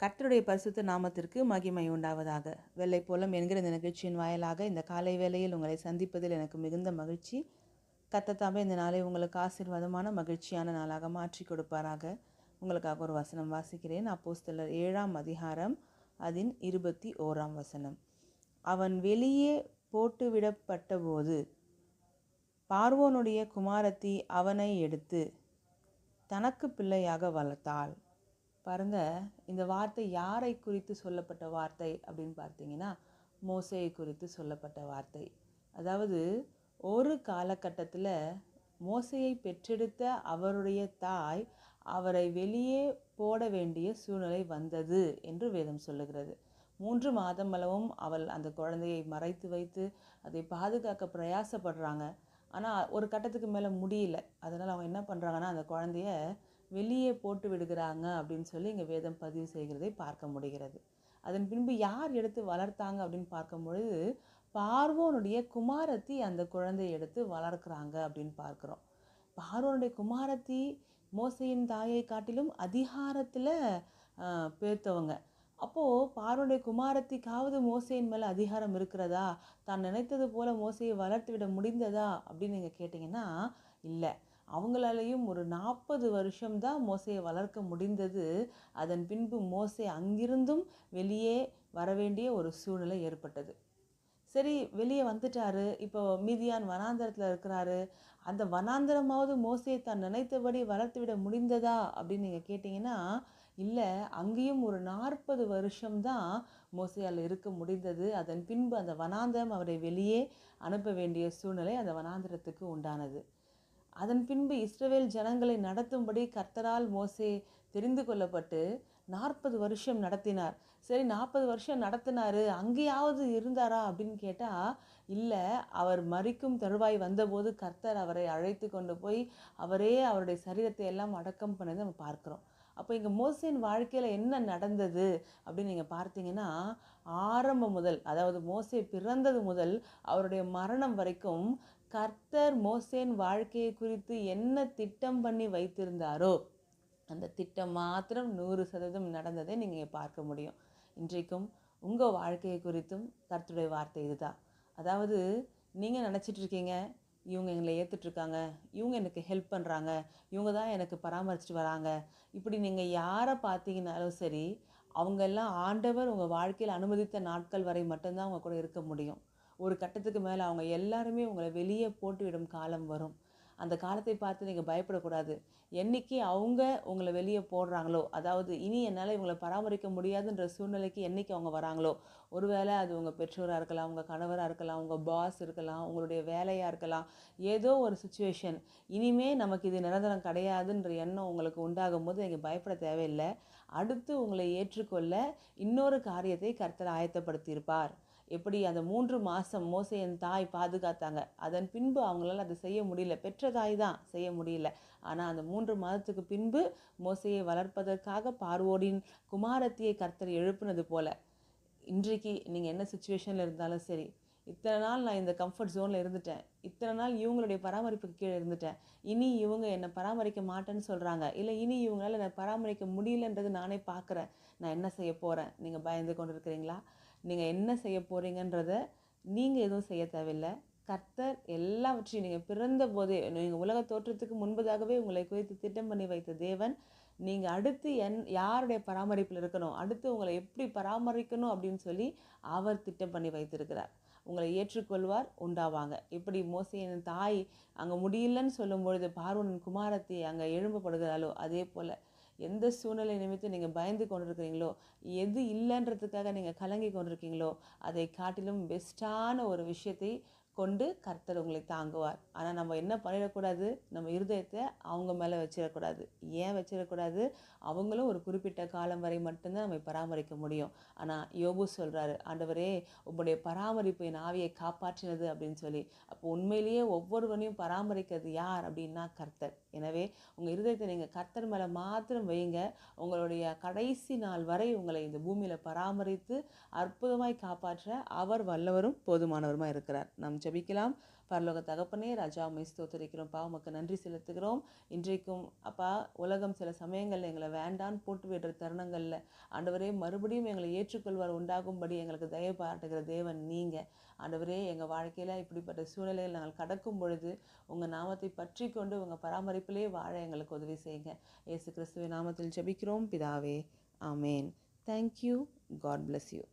கர்த்தருடைய பரிசுத்த நாமத்திற்கு மகிமை உண்டாவதாக. வெள்ளை போலம் என்கிற இந்த நிகழ்ச்சியின் வாயிலாக இந்த காலை வேளையில் உங்களை சந்திப்பதில் எனக்கு மிகுந்த மகிழ்ச்சி. கத்தத்தாமே இந்த நாளை உங்களுக்கு ஆசீர்வாதமான மகிழ்ச்சியான நாளாக மாற்றி கொடுப்பாராக. உங்களுக்காக ஒரு வசனம் வாசிக்கிறேன். அப்போஸ்தலர் ஏழாம் அதிகாரம் அதன் இருபத்தி ஓராம் வசனம். அவன் வெளியே போட்டுவிடப்பட்டபோது பார்வோனுடைய குமாரத்தி அவனை எடுத்து தனக்கு பிள்ளையாக வளர்த்தாள். பாருங்க இந்த வார்த்தை யாரை குறித்து சொல்லப்பட்ட வார்த்தை அப்படின்னு பார்த்தீங்கன்னா மோசையை குறித்து சொல்லப்பட்ட வார்த்தை. அதாவது ஒரு காலகட்டத்தில் மோசையை பெற்றெடுத்த அவருடைய தாய் அவரை வெளியே போட வேண்டிய சூழ்நிலை வந்தது என்று வேதம் சொல்லுகிறது. மூன்று மாதம் அளவும் அவள் அந்த குழந்தையை மறைத்து வைத்து அதை பாதுகாக்க பிரயாசப்படுறாங்க. ஆனால் ஒரு கட்டத்துக்கு மேலே முடியல. அதனால் அவங்க என்ன பண்ணுறாங்கன்னா அந்த குழந்தைய வெளியே போட்டு விடுகிறாங்க அப்படின்னு சொல்லி இங்கே வேதம் பதிவு செய்கிறதை பார்க்க முடிகிறது. அதன் பின்பு யார் எடுத்து வளர்த்தாங்க அப்படின்னு பார்க்கும்பொழுது பார்வோனுடைய குமாரத்தி அந்த குழந்தையை எடுத்து வளர்க்குறாங்க அப்படின்னு பார்க்குறோம். பார்வோனுடைய குமாரத்தி மோசையின் தாயை காட்டிலும் அதிகாரத்தில் பேர்த்தவங்க. அப்போது பார்வனுடைய குமாரத்திக்காவது மோசையின் மேலே அதிகாரம் இருக்கிறதா? தான் நினைத்தது போல மோசையை வளர்த்து விட முடிந்ததா? அப்படின்னு நீங்கள் கேட்டிங்கன்னா இல்லை. அவங்களாலையும் ஒரு நாற்பது வருஷம்தான் மோசையை வளர்க்க முடிந்தது. அதன் பின்பு மோசை அங்கிருந்தும் வெளியே வர வேண்டிய ஒரு சூழ்நிலை ஏற்பட்டது. சரி வெளியே வந்துட்டாரு. இப்போ மீதியான் வனாந்தரத்தில் இருக்கிறாரு. அந்த வனாந்தரமாவது மோசையை தான் நினைத்தபடி வளர்த்து விட முடிந்ததா அப்படின்னு நீங்கள் கேட்டிங்கன்னா இல்லை அங்கேயும் ஒரு நாற்பது வருஷம்தான் மோசையால் இருக்க முடிந்தது. அதன் பின்பு அந்த வனாந்தரம் அவரை வெளியே அனுப்ப வேண்டிய சூழ்நிலை அந்த வனாந்தரத்துக்கு உண்டானது. அதன் பின்பு இஸ்ரவேல் ஜனங்களை நடத்தும்படி கர்த்தரால் மோசே தெரிந்து கொள்ளப்பட்டு நாற்பது வருஷம் நடத்தினார். சரி நாற்பது வருஷம் நடத்தினார். அங்கேயாவது இருந்தாரா அப்படின்னு கேட்டால் இல்லை அவர் மறிக்கும் தருவாய் வந்தபோது கர்த்தர் அவரை அழைத்து கொண்டு போய் அவரே அவருடைய சரீரத்தை எல்லாம் அடக்கம் பண்ணதை நம்ம பார்க்குறோம். அப்போ இங்கே மோசையின் வாழ்க்கையில் என்ன நடந்தது அப்படின்னு நீங்கள் பார்த்தீங்கன்னா ஆரம்பம் முதல் அதாவது மோசே பிறந்தது முதல் அவருடைய மரணம் வரைக்கும் கர்த்தர் மோசேன் வாழ்க்கையை குறித்து என்ன திட்டம் பண்ணி வைத்திருந்தாரோ அந்த திட்டம் மாத்திரம் நூறு சதவீதம் நடந்ததை நீங்கள் பார்க்க முடியும். இன்றைக்கும் உங்கள் வாழ்க்கையை குறித்தும் கர்த்தருடைய வார்த்தை இதுதான். அதாவது நீங்கள் நினச்சிட்டு இருக்கீங்க இவங்க எங்களை ஏற்றுட்ருக்காங்க இவங்க எனக்கு ஹெல்ப் பண்ணுறாங்க இவங்க தான் எனக்கு பராமரிச்சுட்டு வராங்க. இப்படி நீங்கள் யாரை பார்த்தீங்கனாலும் சரி அவங்கெல்லாம் ஆண்டவர் உங்கள் வாழ்க்கையில் அனுமதித்த நாட்கள் வரை மட்டும்தான் அவங்க கூட இருக்க முடியும். ஒரு கட்டத்துக்கு மேலே அவங்க எல்லாருமே உங்களை வெளியே போட்டுவிடும் காலம் வரும். அந்த காலத்தை பார்த்து நீங்கள் பயப்படக்கூடாது. என்றைக்கு அவங்க உங்களை வெளியே போடுறாங்களோ அதாவது இனி என்னால் இவங்களை பராமரிக்க முடியாதுன்ற சூழ்நிலைக்கு என்னைக்கு அவங்க வராங்களோ ஒருவேளை அது உங்கள் பெற்றோராக இருக்கலாம் உங்கள் கணவராக இருக்கலாம் உங்கள் பாஸ் இருக்கலாம் உங்களுடைய வேலையாக இருக்கலாம் ஏதோ ஒரு சுச்சுவேஷன் இனிமே நமக்கு இது நிரந்தரம் கிடையாதுன்ற எண்ணம் உங்களுக்கு உண்டாகும் போது நீங்கள் பயப்பட தேவையில்லை. அடுத்து உங்களை ஏற்றுக்கொள்ள இன்னொரு காரியத்தை கர்த்தர் ஆயத்தப்படுத்தியிருப்பார். எப்படி அந்த மூன்று மாதம் மோசையின் தாய் பாதுகாத்தாங்க. அதன் பின்பு அவங்களால அதை செய்ய முடியல. பெற்ற தாய் தான் செய்ய முடியல. ஆனால் அந்த மூன்று மாதத்துக்கு பின்பு மோசையை வளர்ப்பதற்காக பார்வோடின் குமாரத்தியை கர்த்தர் எழுப்புனது போல இன்றைக்கு நீங்கள் என்ன சுச்சுவேஷனில் இருந்தாலும் சரி இத்தனை நாள் நான் இந்த கம்ஃபர்ட் ஜோனில் இருந்துட்டேன். இத்தனை நாள் இவங்களுடைய பராமரிப்புக்கு கீழே இருந்துட்டேன். இனி இவங்க என்னை பராமரிக்க மாட்டேன்னு சொல்கிறாங்க இல்லை இனி இவங்களால என்னை பராமரிக்க முடியலன்றது நானே பார்க்குறேன். நான் என்ன செய்ய போகிறேன் நீங்கள் பயந்து கொண்டு இருக்கிறீங்களா நீங்கள் என்ன செய்ய போகிறீங்கன்றத நீங்கள் எதுவும் செய்ய தேவையில்லை. கர்த்தர் எல்லாவற்றையும் நீங்கள் பிறந்த போதே நீங்கள் உலக தோற்றத்துக்கு முன்பதாகவே உங்களை குறித்து திட்டம் பண்ணி வைத்த தேவன் நீங்கள் அடுத்து என் யாருடைய பராமரிப்பில் இருக்கணும் அடுத்து உங்களை எப்படி பராமரிக்கணும் அப்படின்னு சொல்லி அவர் திட்டம் பண்ணி வைத்திருக்கிறார். உங்களை ஏற்றுக்கொள்வார் உண்டாவாங்க. இப்படி மோசையின் தாய் அங்கே முடியலன்னு சொல்லும் பொழுது பார்வனின் குமாரத்தை அங்கே எழும்பப்படுகிறாளோ அதே போல் எந்த சூழ்நிலை நிமித்தம் நீங்கள் பயந்து கொண்டிருக்கிறீங்களோ எது இல்லைன்றதுக்காக நீங்கள் கலங்கி கொண்டிருக்கீங்களோ அதை காட்டிலும் பெஸ்ட்டான ஒரு விஷயத்தை கொண்டு கர்த்தர் உங்களை தாங்குவார். ஆனால் நம்ம என்ன பண்ணிடக்கூடாது? நம்ம இருதயத்தை அவங்க மேலே வச்சிடக்கூடாது. ஏன் வச்சிடக்கூடாது? அவங்களும் ஒரு குறிப்பிட்ட காலம் வரை மட்டும்தான் நம்ம பராமரிக்க முடியும். ஆனால் யோபு சொல்கிறாரு ஆண்டவரே உங்களுடைய பராமரிப்பு என் ஆவியை காப்பாற்றினது அப்படின்னு சொல்லி. அப்போ உண்மையிலேயே ஒவ்வொருவனையும் பராமரிக்கிறது யார் அப்படின்னா கர்த்தர். எனவே உங்கள் இருதயத்தை நீங்கள் கர்த்தர் மேலே மாத்திரம் வைங்க. உங்களுடைய கடைசி நாள் வரை உங்களை இந்த பூமியில் பராமரித்து அற்புதமாய் காப்பாற்ற அவர் வல்லவரும் போதுமானவருமா இருக்கிறார். நம் ஜபிக்கலாம் பரலோக தகப்பனே ராஜா உமை ஸ்தோத்தரிக்கிறோம். பா உமக்கு நன்றி செலுத்துகிறோம். இன்றைக்கும் அப்பா உலகம் சில சமயங்களில் எங்களை வேண்டான்னு போட்டு விடுற தருணங்களில் ஆண்டவரே மறுபடியும் எங்களை ஏற்றுக்கொள்வார் உண்டாகும்படி எங்களுக்கு தயவு பாராட்டுகிற தேவன் நீங்கள் ஆண்டவரே எங்கள் வாழ்க்கையில் இப்படிப்பட்ட சூழ்நிலையில் நாங்கள் கடக்கும் பொழுது உங்கள் நாமத்தை பற்றி கொண்டு உங்கள் பராமரிப்பிலே வாழ எங்களுக்கு உதவி செய்யுங்க. ஏசு கிறிஸ்துவின் நாமத்தில் ஜெபிக்கிறோம். பிதாவே ஆமேன். Thank you God bless you